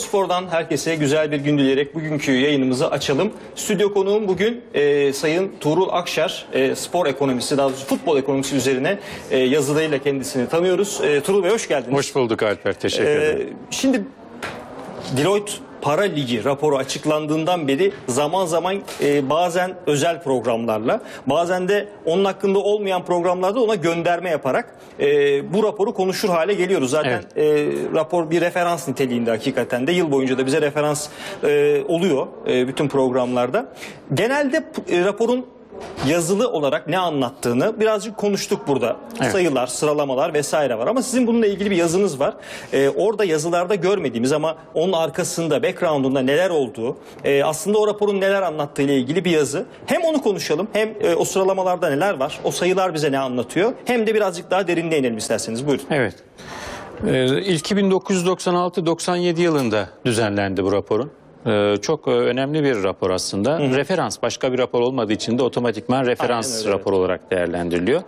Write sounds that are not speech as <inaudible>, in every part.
Ekospor'dan herkese güzel bir gün dileyerek bugünkü yayınımızı açalım. Stüdyo konuğum bugün e, Sayın Tuğrul Akşar, e, spor ekonomisi, daha doğrusu futbol ekonomisi üzerine e, yazılarıyla kendisini tanıyoruz. E, Tuğrul Bey hoş geldiniz. Hoş bulduk Alper, teşekkür E, ederim. şimdi Deloitte Para Ligi raporu açıklandığından beri zaman zaman e, bazen özel programlarla bazen de onun hakkında olmayan programlarda ona gönderme yaparak e, bu raporu konuşur hale geliyoruz. Zaten e, rapor bir referans niteliğinde hakikaten de yıl boyunca da bize referans e, oluyor e, bütün programlarda. Genelde e, raporun yazılı olarak ne anlattığını birazcık konuştuk burada. Evet. Sayılar, sıralamalar vesaire var ama sizin bununla ilgili bir yazınız var. Ee, orada yazılarda görmediğimiz ama onun arkasında, background'unda neler olduğu, e, aslında o raporun neler anlattığı ile ilgili bir yazı. Hem onu konuşalım, hem e, o sıralamalarda neler var, o sayılar bize ne anlatıyor, hem de birazcık daha derinliğe inelim isterseniz. Buyurun. Evet. Ee, ilki 1996-97 yılında düzenlendi bu raporun. Ee, çok e, önemli bir rapor aslında. Referans başka bir rapor olmadığı için de otomatikman referans Aynen öyle, rapor olarak değerlendiriliyor.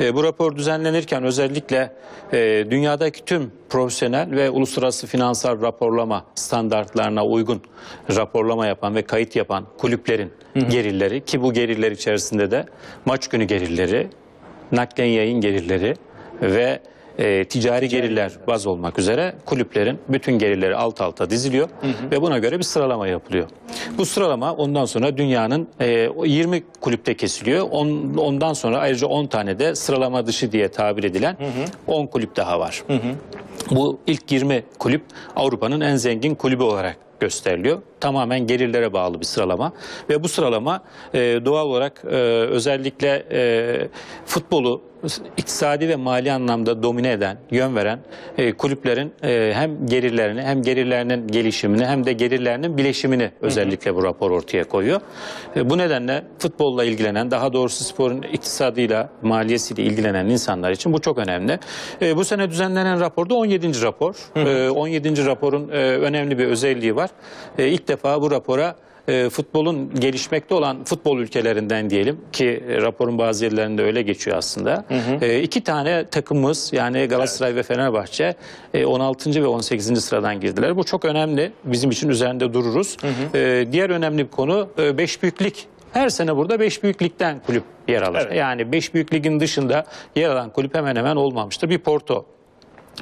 Ee, bu rapor düzenlenirken özellikle e, dünyadaki tüm profesyonel ve uluslararası finansal raporlama standartlarına uygun raporlama yapan ve kayıt yapan kulüplerin gelirleri ki bu gelirler içerisinde de maç günü gelirleri, naklen yayın gelirleri ve e, ticari gelirler baz olmak üzere kulüplerin bütün gelirleri alt alta diziliyor ve buna göre bir sıralama yapılıyor. Bu sıralama ondan sonra dünyanın e, o 20 kulüpte kesiliyor. On- ondan sonra ayrıca 10 tane de sıralama dışı diye tabir edilen 10 kulüp daha var. Bu ilk 20 kulüp Avrupa'nın en zengin kulübü olarak gösteriliyor. Tamamen gelirlere bağlı bir sıralama ve bu sıralama e, doğal olarak e, özellikle e, futbolu iktisadi ve mali anlamda domine eden, yön veren e, kulüplerin e, hem gelirlerini hem gelirlerinin gelişimini hem de gelirlerinin bileşimini özellikle bu rapor ortaya koyuyor. E, bu nedenle futbolla ilgilenen, daha doğrusu sporun iktisadıyla, maliyesiyle ilgilenen insanlar için bu çok önemli. E, bu sene düzenlenen raporda 17. rapor. E, 17. raporun e, önemli bir özelliği var. E, ilk defa bu rapora e, futbolun gelişmekte olan futbol ülkelerinden diyelim ki e, raporun bazı yerlerinde öyle geçiyor aslında. E, iki tane takımımız yani Galatasaray ve Fenerbahçe e, 16. ve 18. sıradan girdiler. Bu çok önemli. Bizim için üzerinde dururuz. E, diğer önemli bir konu 5 büyüklük. Her sene burada 5 büyük ligden kulüp yer alır. Evet. Yani 5 büyük ligin dışında yer alan kulüp hemen hemen olmamıştır. Bir Porto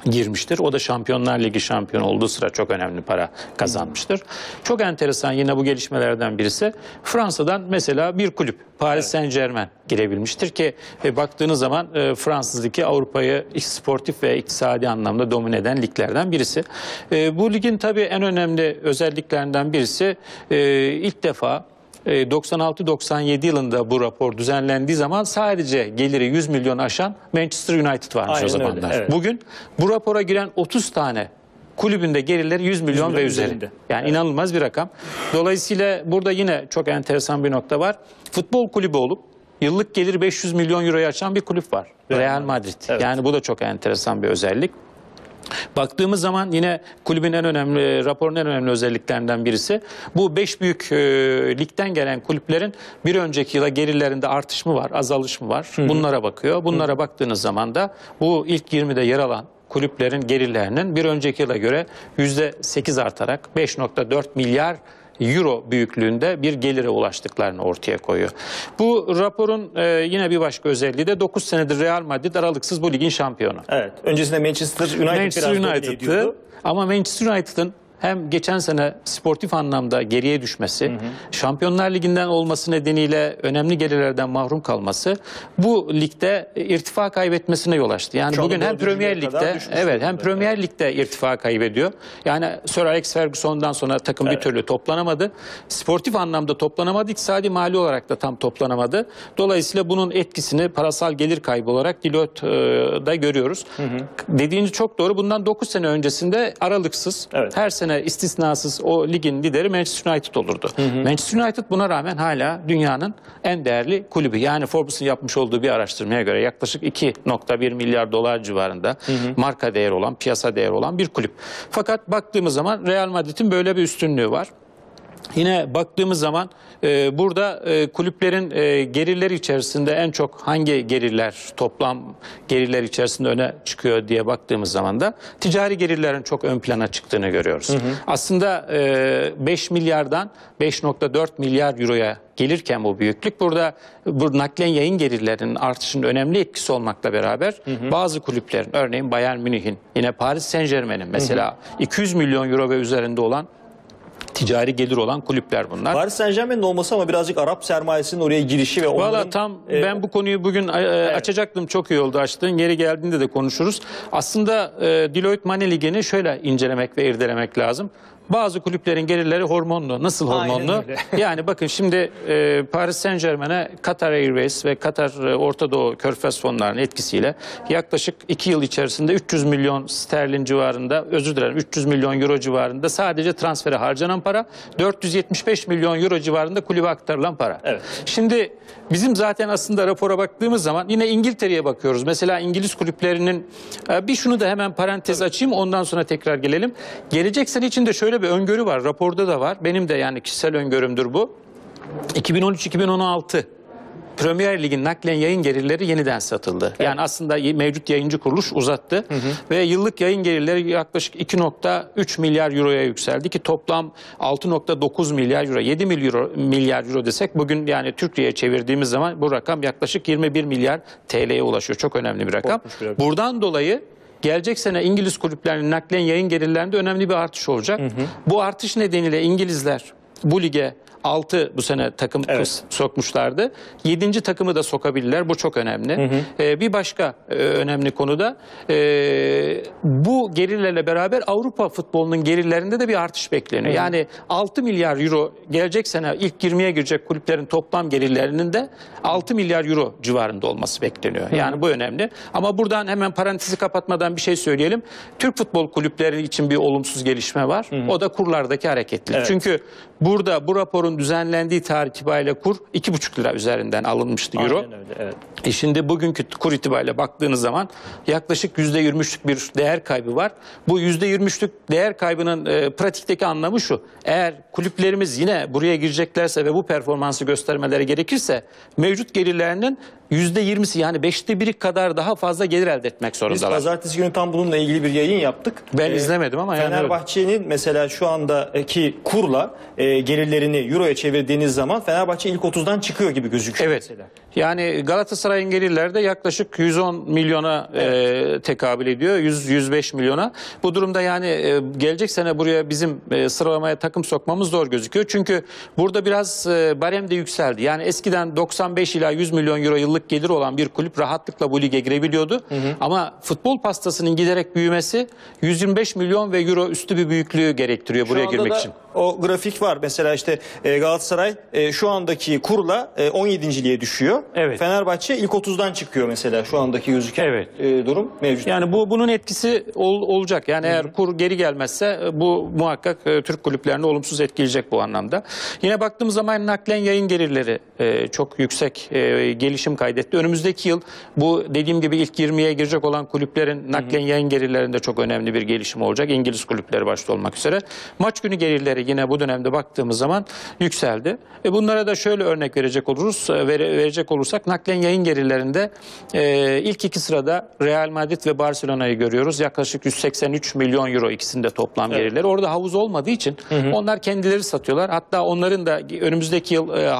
girmiştir. O da Şampiyonlar Ligi şampiyonu olduğu sıra çok önemli para kazanmıştır. Çok enteresan yine bu gelişmelerden birisi Fransa'dan mesela bir kulüp Paris Saint Germain girebilmiştir ki e, baktığınız zaman e, Fransız Ligi Avrupa'yı sportif ve iktisadi anlamda domine eden liglerden birisi. E, bu ligin tabii en önemli özelliklerinden birisi e, ilk defa 96-97 yılında bu rapor düzenlendiği zaman sadece geliri 100 milyon aşan Manchester United varmış Aynen o zamanlar. öyle, evet. Bugün bu rapora giren 30 tane kulübünde gelirleri 100 milyon, milyon ve üzeri. üzerinde. Yani inanılmaz bir rakam. Dolayısıyla burada yine çok enteresan bir nokta var. Futbol kulübü olup yıllık gelir 500 milyon euroyu açan bir kulüp var. Real Real Madrid. Evet. Yani bu da çok enteresan bir özellik. Baktığımız zaman yine kulübün en önemli, raporun en önemli özelliklerinden birisi bu 5 büyük e, ligden gelen kulüplerin bir önceki yıla gelirlerinde artış mı var, azalış mı var? Bunlara bakıyor. Bunlara baktığınız zaman da bu ilk 20'de yer alan kulüplerin gelirlerinin bir önceki yıla göre %8 artarak 5.4 milyar euro büyüklüğünde bir gelire ulaştıklarını ortaya koyuyor. Bu raporun e, yine bir başka özelliği de 9 senedir Real Madrid aralıksız bu ligin şampiyonu. Evet. Öncesinde Manchester United Manchester biraz ediyordu. ama Manchester United'ın hem geçen sene sportif anlamda geriye düşmesi, Şampiyonlar Ligi'nden olması nedeniyle önemli gelirlerden mahrum kalması bu ligde irtifa kaybetmesine yol açtı. Yani anda bugün hem Premier Lig'de evet hem. Premier Lig'de irtifa kaybediyor. Yani Sir Alex Ferguson'dan sonra takım bir türlü toplanamadı. Sportif anlamda toplanamadı. İktisadi mali olarak da tam toplanamadı. Dolayısıyla bunun etkisini parasal gelir kaybı olarak Deloitte'da görüyoruz. Dediğiniz çok doğru. Bundan 9 sene öncesinde aralıksız Evet. her sene istisnasız o ligin lideri Manchester United olurdu. Manchester United buna rağmen hala dünyanın en değerli kulübü. Yani Forbes'un yapmış olduğu bir araştırmaya göre yaklaşık 2.1 milyar dolar civarında marka değeri olan, piyasa değeri olan bir kulüp. Fakat baktığımız zaman Real Madrid'in böyle bir üstünlüğü var. Yine baktığımız zaman e, burada e, kulüplerin e, gelirleri içerisinde en çok hangi gelirler toplam gelirler içerisinde öne çıkıyor diye baktığımız zaman da ticari gelirlerin çok ön plana çıktığını görüyoruz. Aslında e, 5 milyardan 5.4 milyar euroya gelirken bu büyüklük burada bu naklen yayın gelirlerinin artışının önemli etkisi olmakla beraber bazı kulüplerin örneğin Bayern Münih'in yine Paris Saint Germain'in mesela 200 milyon euro ve üzerinde olan ticari gelir olan kulüpler bunlar. Paris Saint Germain'in olması ama birazcık Arap sermayesinin oraya girişi ve onların... Valla tam e, ben bu konuyu bugün e, açacaktım çok iyi oldu açtın. Yeri geldiğinde de konuşuruz. Aslında e, Deloitte Money Ligi'ni şöyle incelemek ve irdelemek lazım. Bazı kulüplerin gelirleri hormonlu. Nasıl hormonlu? <laughs> yani bakın şimdi e, Paris Saint Germain'e Qatar Airways ve Katar e, Orta Doğu Körfez fonlarının etkisiyle yaklaşık 2 yıl içerisinde 300 milyon sterlin civarında özür dilerim 300 milyon euro civarında sadece transfere harcanan para 475 milyon euro civarında kulübe aktarılan para. Evet. Şimdi bizim zaten aslında rapora baktığımız zaman yine İngiltere'ye bakıyoruz. Mesela İngiliz kulüplerinin e, bir şunu da hemen parantez açayım ondan sonra tekrar gelelim. Gelecek sene için de şöyle bir öngörü var. Raporda da var. Benim de yani kişisel öngörümdür bu. 2013-2016 Premier Lig'in naklen yayın gelirleri yeniden satıldı. Yani aslında mevcut yayıncı kuruluş uzattı ve yıllık yayın gelirleri yaklaşık 2.3 milyar euroya yükseldi ki toplam 6.9 milyar euro, 7 milyar euro, milyar euro desek bugün yani Türkiye'ye çevirdiğimiz zaman bu rakam yaklaşık 21 milyar TL'ye ulaşıyor. Çok önemli bir rakam. Bir. Buradan dolayı gelecek sene İngiliz kulüplerinin naklen yayın gelirlerinde önemli bir artış olacak. Bu artış nedeniyle İngilizler bu lige 6 bu sene takım Evet. sokmuşlardı. 7. takımı da sokabilirler. Bu çok önemli. Ee, bir başka e, önemli konu da e, bu gelirlerle beraber Avrupa futbolunun gelirlerinde de bir artış bekleniyor. Yani 6 milyar euro gelecek sene ilk 20'ye girecek kulüplerin toplam gelirlerinin de 6 milyar euro civarında olması bekleniyor. Yani bu önemli. Ama buradan hemen parantezi kapatmadan bir şey söyleyelim. Türk futbol kulüpleri için bir olumsuz gelişme var. O da kurlardaki hareketlilik. Evet. Çünkü burada bu raporun düzenlendiği tarih itibariyle kur 2,5 lira üzerinden alınmıştı euro. Aynen öyle, evet. E şimdi bugünkü kur itibariyle baktığınız zaman yaklaşık %23'lük bir değer kaybı var. Bu %23'lük değer kaybının e, pratikteki anlamı şu. Eğer kulüplerimiz yine buraya gireceklerse ve bu performansı göstermeleri gerekirse mevcut gelirlerinin %20'si yani 5'te biri kadar daha fazla gelir elde etmek Biz zorundalar. pazartesi günü tam bununla ilgili bir yayın yaptık. Ben Ee, izlemedim ama yani. Fenerbahçe'nin mesela şu andaki kurla e, gelirlerini euroya çevirdiğiniz zaman Fenerbahçe ilk 30'dan çıkıyor gibi gözüküyor Evet. mesela. Yani Galatasaray'ın gelirleri de yaklaşık 110 milyona e, tekabül ediyor. 100 105 milyona. Bu durumda yani e, gelecek sene buraya bizim e, sıralamaya takım sokmamız zor gözüküyor. Çünkü burada biraz e, barem de yükseldi. Yani eskiden 95 ila 100 milyon euro yıllık gelir olan bir kulüp rahatlıkla bu lige girebiliyordu. Ama futbol pastasının giderek büyümesi 125 milyon ve euro üstü bir büyüklüğü gerektiriyor Şu buraya girmek da için. O grafik var. Mesela işte e, Galatasaray e, şu andaki kurla e, 17.liğe düşüyor. Evet. Fenerbahçe ilk 30'dan çıkıyor mesela şu andaki gözüken Evet. e, durum mevcut. Yani bu bunun etkisi ol- olacak. Yani eğer kur geri gelmezse bu muhakkak e, Türk kulüplerini olumsuz etkileyecek bu anlamda. Yine baktığımız zaman naklen yayın gelirleri e, çok yüksek e, gelişim kaydetti. Önümüzdeki yıl bu dediğim gibi ilk 20'ye girecek olan kulüplerin naklen yayın gelirlerinde çok önemli bir gelişim olacak. İngiliz kulüpleri başta olmak üzere. Maç günü gelirleri yine bu dönemde baktığımız zaman yükseldi. E bunlara da şöyle örnek verecek oluruz, e, vere- verecek olursak naklen yayın gelirlerinde e, ilk iki sırada Real Madrid ve Barcelona'yı görüyoruz. Yaklaşık 183 milyon euro ikisinde toplam gelirleri. Orada havuz olmadığı için onlar kendileri satıyorlar. Hatta onların da önümüzdeki yıl e,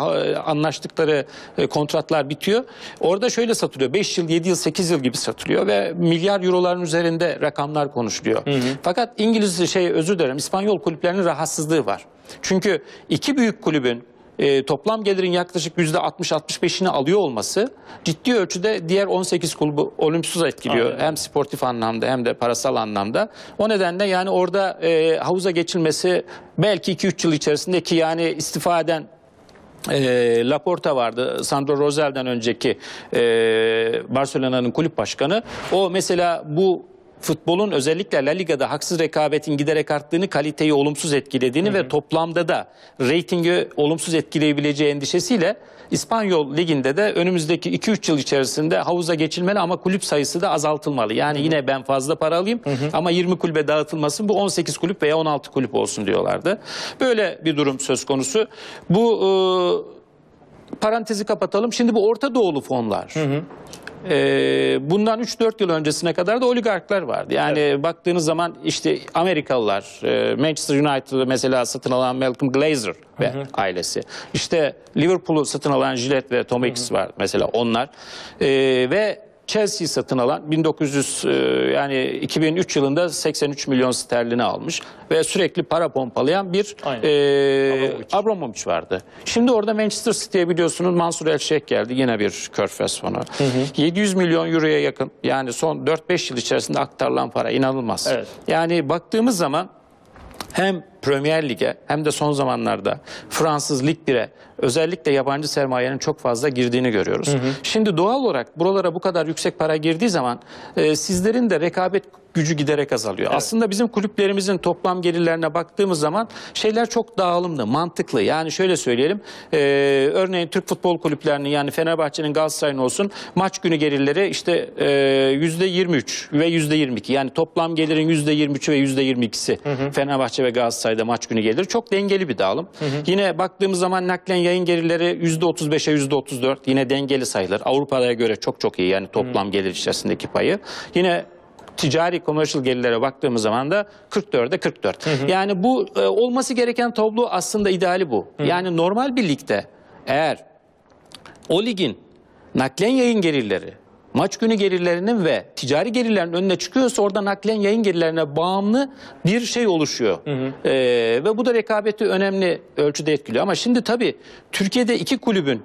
anlaştıkları e, kontratlar bitiyor. Orada şöyle satılıyor. 5 yıl, 7 yıl, 8 yıl gibi satılıyor ve milyar euroların üzerinde rakamlar konuşuluyor. Fakat İngiliz şey özür dilerim İspanyol kulüplerinin rahatsızlığı var. Çünkü iki büyük kulübün e, toplam gelirin yaklaşık %60-65'ini alıyor olması ciddi ölçüde diğer 18 kulübü olumsuz etkiliyor. Aynen. Hem sportif anlamda hem de parasal anlamda. O nedenle yani orada e, havuza geçilmesi belki 2-3 yıl içerisinde ki yani istifa eden e, Laporta vardı. Sandro Rosel'den önceki e, Barcelona'nın kulüp başkanı. O mesela bu futbolun özellikle La Liga'da haksız rekabetin giderek arttığını, kaliteyi olumsuz etkilediğini ve toplamda da reytingi olumsuz etkileyebileceği endişesiyle İspanyol Ligi'nde de önümüzdeki 2-3 yıl içerisinde havuza geçilmeli ama kulüp sayısı da azaltılmalı. Yani yine ben fazla para alayım ama 20 kulübe dağıtılmasın bu 18 kulüp veya 16 kulüp olsun diyorlardı. Böyle bir durum söz konusu. Bu e, parantezi kapatalım. Şimdi bu Orta Doğulu fonlar. Ee, bundan 3-4 yıl öncesine kadar da oligarklar vardı. Yani baktığınız zaman işte Amerikalılar, e, Manchester United'ı mesela satın alan Malcolm Glazer ve ailesi. İşte Liverpool'u satın alan Gillette ve Tom Hicks var mesela onlar. Ee, ve Chelsea'yi satın alan 1900 e, yani 2003 yılında 83 milyon sterlini almış ve sürekli para pompalayan bir Aynen. e, Abramovich. Abramovich vardı. Şimdi orada Manchester City'ye biliyorsunuz Mansur El Şeyh geldi. Yine bir körfez fonu. 700 milyon euroya yakın yani son 4-5 yıl içerisinde aktarılan para inanılmaz. Evet. Yani baktığımız zaman hem Premier Lig'e hem de son zamanlarda Fransız Lig 1'e özellikle yabancı sermayenin çok fazla girdiğini görüyoruz. Şimdi doğal olarak buralara bu kadar yüksek para girdiği zaman e, sizlerin de rekabet gücü giderek azalıyor. Aslında bizim kulüplerimizin toplam gelirlerine baktığımız zaman şeyler çok dağılımlı, mantıklı. Yani şöyle söyleyelim. e, örneğin Türk futbol kulüplerinin yani Fenerbahçe'nin Galatasaray'ın olsun maç günü gelirleri işte e, %23 ve %22. Yani toplam gelirin %23'ü ve %22'si Fenerbahçe ve Galatasaray'da maç günü gelir. Çok dengeli bir dağılım. Yine baktığımız zaman naklen yayın gelirleri %35'e %34 yine dengeli sayılır. Avrupa'ya göre çok çok iyi yani toplam gelir içerisindeki payı. Yine ticari commercial gelirlere baktığımız zaman da 44'e 44. Yani bu e, olması gereken tablo aslında ideali bu. Yani normal bir ligde eğer o ligin naklen yayın gelirleri, maç günü gelirlerinin ve ticari gelirlerin önüne çıkıyorsa orada naklen yayın gelirlerine bağımlı bir şey oluşuyor. Ee, ve bu da rekabeti önemli ölçüde etkiliyor. Ama şimdi tabii Türkiye'de iki kulübün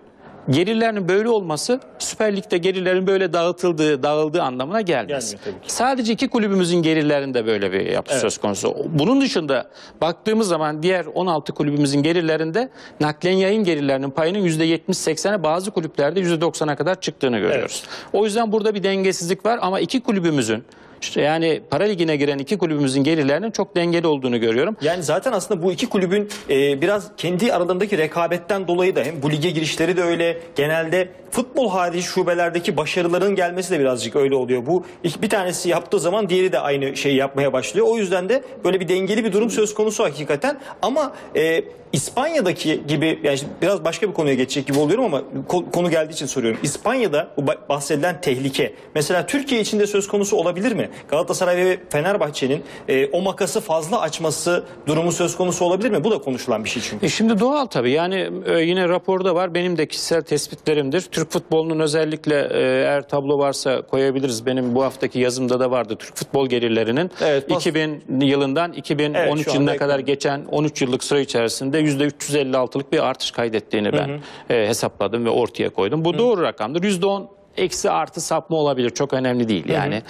gelirlerinin böyle olması Süper Lig'de gelirlerin böyle dağıtıldığı, dağıldığı anlamına gelmez. Gelmiyor. Sadece iki kulübümüzün gelirlerinde böyle bir yapı söz konusu. Bunun dışında baktığımız zaman diğer 16 kulübümüzün gelirlerinde naklen yayın gelirlerinin payının %70-80'e bazı kulüplerde %90'a kadar çıktığını görüyoruz. O yüzden burada bir dengesizlik var ama iki kulübümüzün işte yani para ligine giren iki kulübümüzün gelirlerinin çok dengeli olduğunu görüyorum. Yani zaten aslında bu iki kulübün e, biraz kendi aralarındaki rekabetten dolayı da hem bu lige girişleri de öyle genelde futbol harici şubelerdeki başarıların gelmesi de birazcık öyle oluyor. Bu bir tanesi yaptığı zaman diğeri de aynı şeyi yapmaya başlıyor. O yüzden de böyle bir dengeli bir durum söz konusu hakikaten. Ama e, İspanya'daki gibi yani biraz başka bir konuya geçecek gibi oluyorum ama ko- konu geldiği için soruyorum. İspanya'da bu ba- bahsedilen tehlike mesela Türkiye içinde söz konusu olabilir mi? Galatasaray ve Fenerbahçe'nin e, o makası fazla açması durumu söz konusu olabilir mi? Bu da konuşulan bir şey çünkü. E şimdi doğal tabii yani e, yine raporda var benim de kişisel tespitlerimdir. Türk futbolunun özellikle e, eğer tablo varsa koyabiliriz. Benim bu haftaki yazımda da vardı Türk futbol gelirlerinin. Evet, pas- 2000 yılından 2013 Evet, yılına kadar geçen 13 yıllık süre içerisinde %356'lık bir artış kaydettiğini ben e, hesapladım ve ortaya koydum. Bu doğru rakamdır. %10 eksi artı sapma olabilir. Çok önemli değil yani.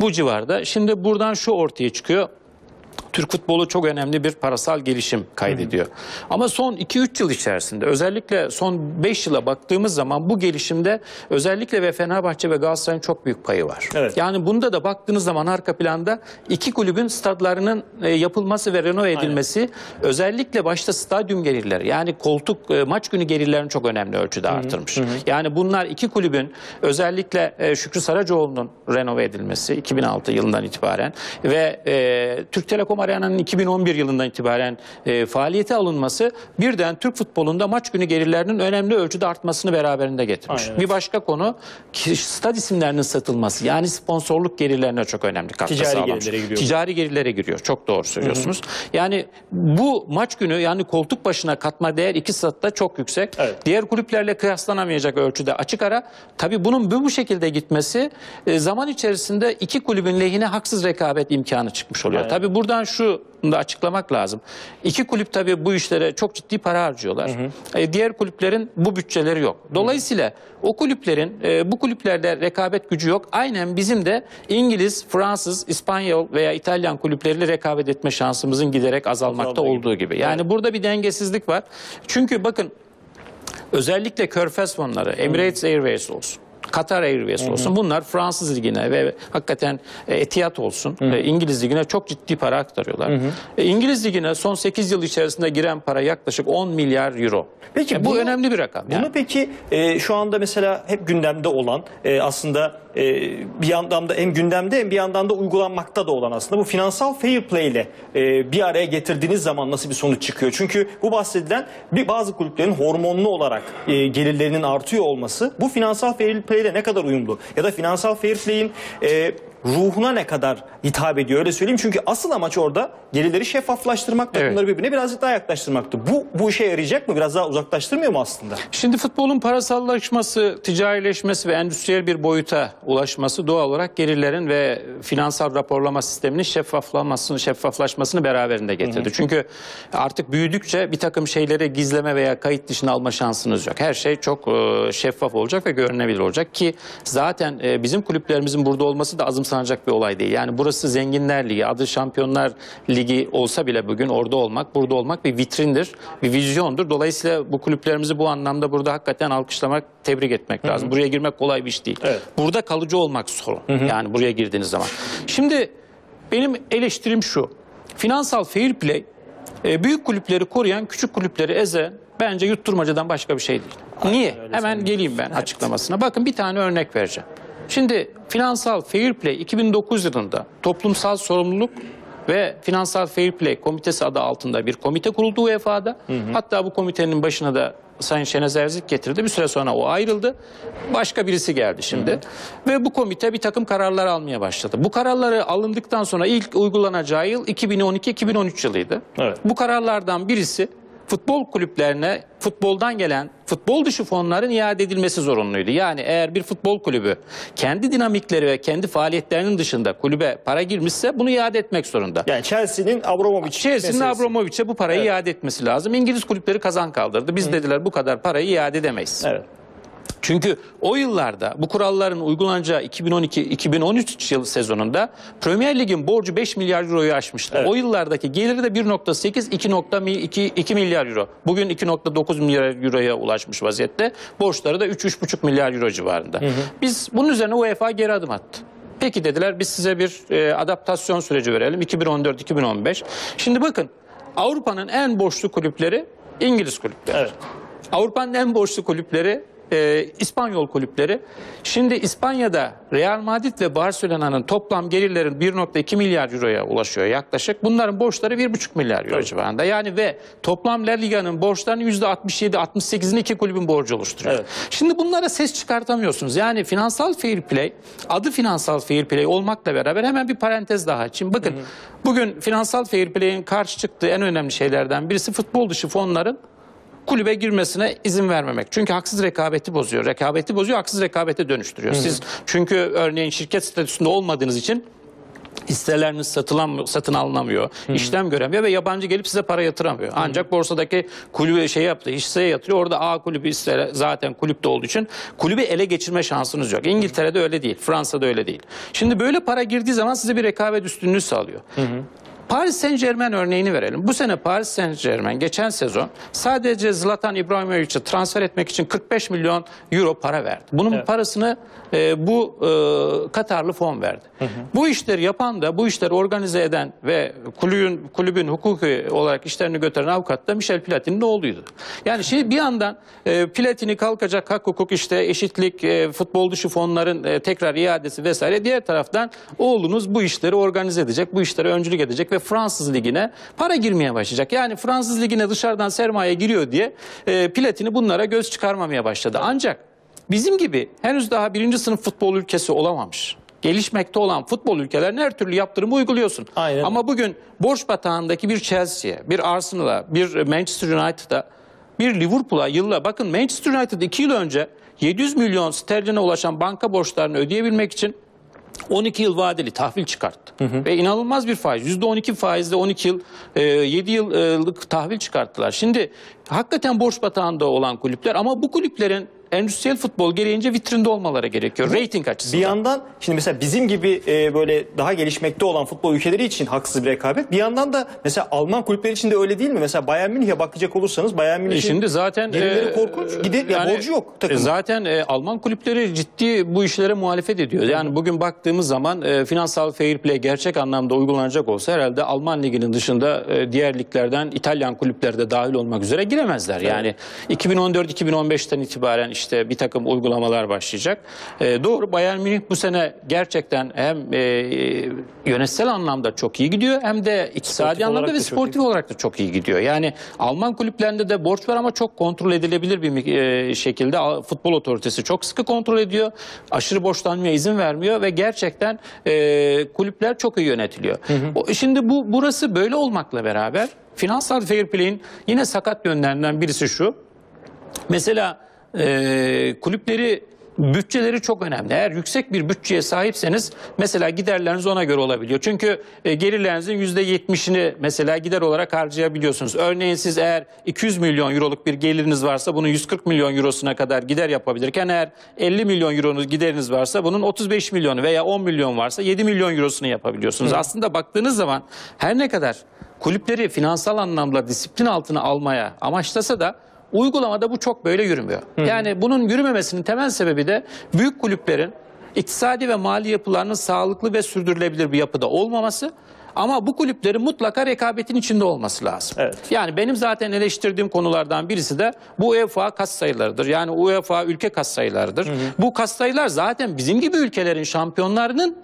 Bu civarda. Şimdi buradan şu ortaya çıkıyor. Türk futbolu çok önemli bir parasal gelişim kaydediyor. Ama son 2-3 yıl içerisinde özellikle son 5 yıla baktığımız zaman bu gelişimde özellikle ve Fenerbahçe ve Galatasaray'ın çok büyük payı var. Evet. Yani bunda da baktığınız zaman arka planda iki kulübün stadlarının e, yapılması ve renove edilmesi özellikle başta stadyum gelirleri yani koltuk e, maç günü gelirlerini çok önemli ölçüde artırmış. Yani bunlar iki kulübün özellikle e, Şükrü Saracoğlu'nun renove edilmesi 2006 yılından itibaren ve e, Türk Telekom Arena'nın 2011 yılından itibaren e, faaliyete alınması birden Türk futbolunda maç günü gelirlerinin önemli ölçüde artmasını beraberinde getirmiş. Aynen. Bir başka konu stad isimlerinin satılması yani sponsorluk gelirlerine çok önemli katkı Ticari sağlamış. gelirlere giriyor. Ticari gelirlere giriyor. Çok doğru söylüyorsunuz. Yani bu maç günü yani koltuk başına katma değer iki statta çok yüksek. Evet. Diğer kulüplerle kıyaslanamayacak ölçüde açık ara. Tabii bunun bu, bu şekilde gitmesi e, zaman içerisinde iki kulübün lehine haksız rekabet imkanı çıkmış oluyor. Aynen. Tabii buradan şu da açıklamak lazım. İki kulüp tabii bu işlere çok ciddi para harcıyorlar. E, diğer kulüplerin bu bütçeleri yok. Dolayısıyla o kulüplerin e, bu kulüplerde rekabet gücü yok. Aynen bizim de İngiliz, Fransız, İspanyol veya İtalyan kulüpleriyle rekabet etme şansımızın giderek azalmakta Azaldığı gibi. olduğu gibi. Yani burada bir dengesizlik var. Çünkü bakın özellikle körfez fonları, Emirates Airways olsun. Katar Airways olsun. Bunlar Fransız ligine ve hakikaten e, Etihad olsun. e, İngiliz ligine çok ciddi para aktarıyorlar. E, İngiliz ligine son 8 yıl içerisinde giren para yaklaşık 10 milyar euro. Peki E, bu bunu- önemli bir rakam. yani. Bunu peki e, şu anda mesela hep gündemde olan e, aslında e, bir yandan da hem gündemde hem bir yandan da uygulanmakta da olan aslında bu finansal fair play ile e, bir araya getirdiğiniz zaman nasıl bir sonuç çıkıyor? Çünkü bu bahsedilen bir bazı kulüplerin hormonlu olarak e, gelirlerinin artıyor olması bu finansal fair play ile ne kadar uyumlu? Ya da finansal fair play'in e, ruhuna ne kadar hitap ediyor öyle söyleyeyim. Çünkü asıl amaç orada gelirleri şeffaflaştırmak, takımları birbirine birazcık daha yaklaştırmaktı. Bu bu işe yarayacak mı? Biraz daha uzaklaştırmıyor mu aslında? Şimdi futbolun parasallaşması, ticarileşmesi ve endüstriyel bir boyuta ulaşması doğal olarak gelirlerin ve finansal raporlama sisteminin şeffaflanmasını, şeffaflaşmasını beraberinde getirdi. Çünkü artık büyüdükçe bir takım şeyleri gizleme veya kayıt dışına alma şansınız yok. Her şey çok e, şeffaf olacak ve görünebilir olacak ki zaten e, bizim kulüplerimizin burada olması da azımsanacak bir olay değil. Yani burası Zenginler Ligi, adı Şampiyonlar Ligi olsa bile bugün orada olmak, burada olmak bir vitrindir, bir vizyondur. Dolayısıyla bu kulüplerimizi bu anlamda burada hakikaten alkışlamak, tebrik etmek lazım. Buraya girmek kolay bir iş değil. Evet. Burada kalıcı olmak sorun. Yani buraya girdiğiniz zaman. Şimdi benim eleştirim şu. Finansal fair play e, büyük kulüpleri koruyan, küçük kulüpleri ezen bence yutturmacadan başka bir şey değil. Niye? Hemen geleyim ben açıklamasına. Bakın bir tane örnek vereceğim. Şimdi finansal fair play 2009 yılında toplumsal sorumluluk ve Finansal Fair Play Komitesi adı altında bir komite kuruldu UEFA'da. Hatta bu komitenin başına da Sayın Şenez Erzik getirdi. Bir süre sonra o ayrıldı. Başka birisi geldi şimdi. Ve bu komite bir takım kararlar almaya başladı. Bu kararları alındıktan sonra ilk uygulanacağı yıl 2012-2013 yılıydı. Evet. Bu kararlardan birisi futbol kulüplerine futboldan gelen futbol dışı fonların iade edilmesi zorunluydu. Yani eğer bir futbol kulübü kendi dinamikleri ve kendi faaliyetlerinin dışında kulübe para girmişse bunu iade etmek zorunda. Yani Chelsea'nin Abramovich Chelsea'nin. Abramovich'e bu parayı iade etmesi lazım. İngiliz kulüpleri kazan kaldırdı. Biz dediler bu kadar parayı iade edemeyiz. Evet. Çünkü o yıllarda bu kuralların uygulanacağı 2012-2013 yıl sezonunda Premier Lig'in borcu 5 milyar euroyu aşmıştı. Evet. O yıllardaki geliri de 1.8 2.2 2 milyar euro. Bugün 2.9 milyar euroya ulaşmış vaziyette. Borçları da 3-3.5 milyar euro civarında. Biz bunun üzerine UEFA geri adım attı. Peki dediler biz size bir e, adaptasyon süreci verelim 2014-2015. Şimdi bakın Avrupa'nın en borçlu kulüpleri İngiliz kulüpleri. Evet. Avrupa'nın en borçlu kulüpleri e, İspanyol kulüpleri. Şimdi İspanya'da Real Madrid ve Barcelona'nın toplam gelirlerin 1.2 milyar euroya ulaşıyor yaklaşık. Bunların borçları 1.5 milyar euro civarında. Yani ve toplam La Liga'nın borçlarının %67-68'ini iki kulübün borcu oluşturuyor. Evet. Şimdi bunlara ses çıkartamıyorsunuz. Yani finansal fair play, adı finansal fair play olmakla beraber hemen bir parantez daha açayım. Bakın bugün finansal fair play'in karşı çıktığı en önemli şeylerden birisi futbol dışı fonların kulübe girmesine izin vermemek. Çünkü haksız rekabeti bozuyor. Rekabeti bozuyor, haksız rekabete dönüştürüyor. Siz çünkü örneğin şirket statüsünde olmadığınız için hisseleriniz satılan, satın alınamıyor, işlem göremiyor ve yabancı gelip size para yatıramıyor. Ancak borsadaki kulübe şey yaptı, hisseye yatırıyor. Orada A kulübü hisse zaten kulüpte olduğu için kulübü ele geçirme şansınız yok. İngiltere'de öyle değil, Fransa'da öyle değil. Şimdi böyle para girdiği zaman size bir rekabet üstünlüğü sağlıyor. Paris Saint Germain örneğini verelim. Bu sene Paris Saint Germain geçen sezon sadece Zlatan İbrahimovic'i transfer etmek için 45 milyon euro para verdi. Bunun parasını e, bu e, Katarlı fon verdi. Bu işleri yapan da bu işleri organize eden ve kulübün, kulübün hukuki olarak işlerini götüren avukat da Michel Platini'nin oğluydu. Yani şimdi bir yandan e, Platini kalkacak hak hukuk işte eşitlik e, futbol dışı fonların e, tekrar iadesi vesaire. Diğer taraftan oğlunuz bu işleri organize edecek, bu işlere öncülük edecek ve Fransız ligine para girmeye başlayacak. Yani Fransız ligine dışarıdan sermaye giriyor diye e, Platini bunlara göz çıkarmamaya başladı. Ancak bizim gibi henüz daha birinci sınıf futbol ülkesi olamamış. Gelişmekte olan futbol ülkelerine her türlü yaptırımı uyguluyorsun. Aynen. Ama bugün borç batağındaki bir Chelsea'ye, bir Arsenal'a, bir Manchester United'a, bir Liverpool'a yılla bakın Manchester United 2 yıl önce 700 milyon sterline ulaşan banka borçlarını ödeyebilmek için 12 yıl vadeli tahvil çıkarttı. Ve inanılmaz bir faiz. %12 faizle 12 yıl, e, 7 yıllık tahvil çıkarttılar. Şimdi hakikaten borç batağında olan kulüpler ama bu kulüplerin endüstriyel futbol gereğince vitrinde olmaları gerekiyor. Rating Bir açısından. yandan şimdi mesela bizim gibi e, böyle daha gelişmekte olan futbol ülkeleri için haksız bir rekabet. Bir yandan da mesela Alman kulüpleri için de öyle değil mi? Mesela Bayern Münih'e bakacak olursanız Bayern E Münih'in şimdi zaten gelirleri e, korkunç. Gide, ya yani, borcu yok e, takımın. Zaten e, Alman kulüpleri ciddi bu işlere muhalefet ediyor. Yani bugün baktığımız zaman e, finansal fair play gerçek anlamda uygulanacak olsa herhalde Alman liginin dışında e, diğer liglerden İtalyan kulüpleri de dahil olmak üzere giremezler. Yani 2014-2015'ten itibaren işte bir takım uygulamalar başlayacak. E, doğru Bayern Münih bu sene gerçekten hem e, yönetsel anlamda çok iyi gidiyor hem de iktisadi Sportif anlamda ve sportif olarak da çok iyi gidiyor. Yani Alman kulüplerinde de borç var ama çok kontrol edilebilir bir e, şekilde futbol otoritesi çok sıkı kontrol ediyor. Aşırı borçlanmaya izin vermiyor ve gerçekten e, kulüpler çok iyi yönetiliyor. O, şimdi bu burası böyle olmakla beraber finansal fair play'in yine sakat yönlerinden birisi şu. Mesela e, kulüpleri bütçeleri çok önemli. Eğer yüksek bir bütçeye sahipseniz mesela giderleriniz ona göre olabiliyor. Çünkü e, gelirlerinizin %70'ini mesela gider olarak harcayabiliyorsunuz. Örneğin siz eğer 200 milyon euroluk bir geliriniz varsa bunun 140 milyon eurosuna kadar gider yapabilirken eğer 50 milyon euronuz gideriniz varsa bunun 35 milyonu veya 10 milyon varsa 7 milyon eurosunu yapabiliyorsunuz. Aslında baktığınız zaman her ne kadar kulüpleri finansal anlamda disiplin altına almaya amaçlasa da Uygulamada bu çok böyle yürümüyor. Yani bunun yürümemesinin temel sebebi de büyük kulüplerin iktisadi ve mali yapılarının sağlıklı ve sürdürülebilir bir yapıda olmaması. Ama bu kulüplerin mutlaka rekabetin içinde olması lazım. Evet. Yani benim zaten eleştirdiğim konulardan birisi de bu UEFA kas sayılarıdır. Yani UEFA ülke kas sayılarıdır. Bu kas sayılar zaten bizim gibi ülkelerin şampiyonlarının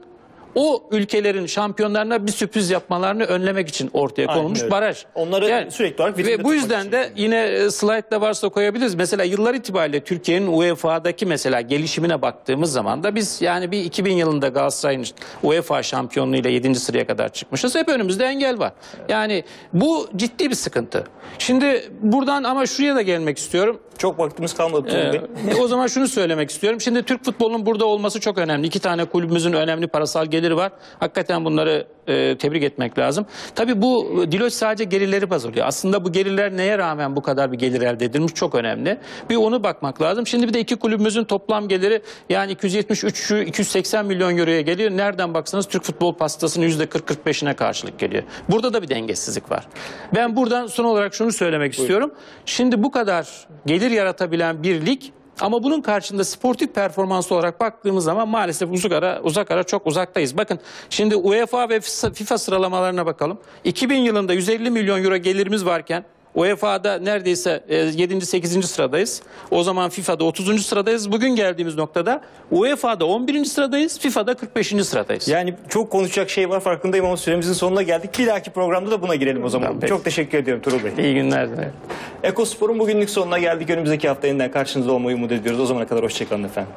o ülkelerin şampiyonlarına bir sürpriz yapmalarını önlemek için ortaya Aynen konulmuş öyle. baraj. Onları sürekli olarak Ve bu yüzden için. de yine e, slaytta varsa koyabiliriz. Mesela yıllar itibariyle Türkiye'nin UEFA'daki mesela gelişimine baktığımız zaman da biz yani bir 2000 yılında Galatasaray'ın UEFA şampiyonluğuyla 7. sıraya kadar çıkmışız. Hep önümüzde engel var. Yani bu ciddi bir sıkıntı. Şimdi buradan ama şuraya da gelmek istiyorum. Çok vaktimiz kalmadı Tuğrul Bey. Ee, o zaman şunu söylemek istiyorum. Şimdi Türk futbolunun burada olması çok önemli. İki tane kulübümüzün önemli parasal geliri var. Hakikaten bunları e, tebrik etmek lazım. Tabii bu e, Deloitte sadece gelirleri baz alıyor. Aslında bu gelirler neye rağmen bu kadar bir gelir elde edilmiş çok önemli. Bir onu bakmak lazım. Şimdi bir de iki kulübümüzün toplam geliri yani 273'ü 280 milyon euroya geliyor. Nereden baksanız Türk futbol pastasının %40-45'ine karşılık geliyor. Burada da bir dengesizlik var. Ben buradan son olarak şunu söylemek istiyorum. Şimdi bu kadar gelir yaratabilen bir lig ama bunun karşında sportif performans olarak baktığımız zaman maalesef uzak ara, uzak ara çok uzaktayız. Bakın şimdi UEFA ve FIFA sıralamalarına bakalım. 2000 yılında 150 milyon euro gelirimiz varken UEFA'da neredeyse 7. 8. sıradayız. O zaman FIFA'da 30. sıradayız. Bugün geldiğimiz noktada UEFA'da 11. sıradayız. FIFA'da 45. sıradayız. Yani çok konuşacak şey var farkındayım ama süremizin sonuna geldik. Bir dahaki programda da buna girelim o zaman. Tamam, çok teşekkür ediyorum Turul Bey. İyi günler dilerim. Ekospor'un bugünlük sonuna geldik. Önümüzdeki hafta yeniden karşınızda olmayı umut ediyoruz. O zamana kadar hoşçakalın efendim.